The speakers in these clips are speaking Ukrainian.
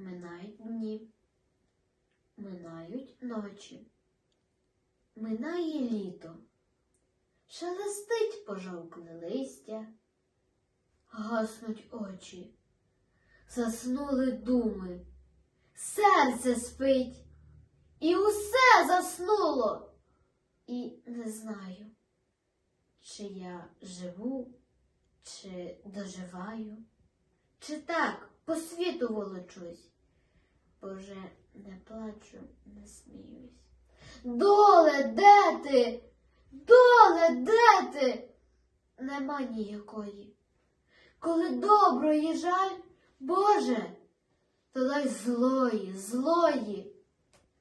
Минають дні, минають ночі, минає літо, шелестить пожовкле листя, гаснуть очі, заснули думи, серце спить, і усе заснуло, і не знаю, чи я живу, чи доживаю. Чи так по світу волочусь, бо вже не плачу, не сміюсь. Доле, де ти? Доле, де ти? Нема ніякої. Коли доброї жаль, Боже, то дай злої, злої.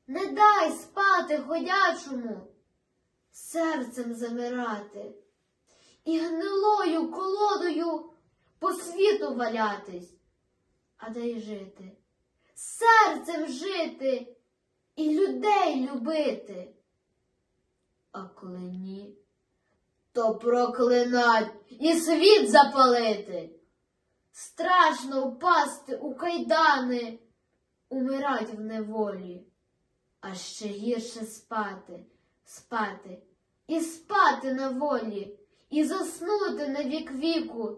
Не дай спати ходячому, серцем замирати і гнилою колодою по світу валятись, а дай жити, серцем жити і людей любити. А коли ні, то проклинать і світ запалити. Страшно впасти у кайдани, умирать в неволі, а ще гірше спати, спати і спати на волі, і заснути на вік віку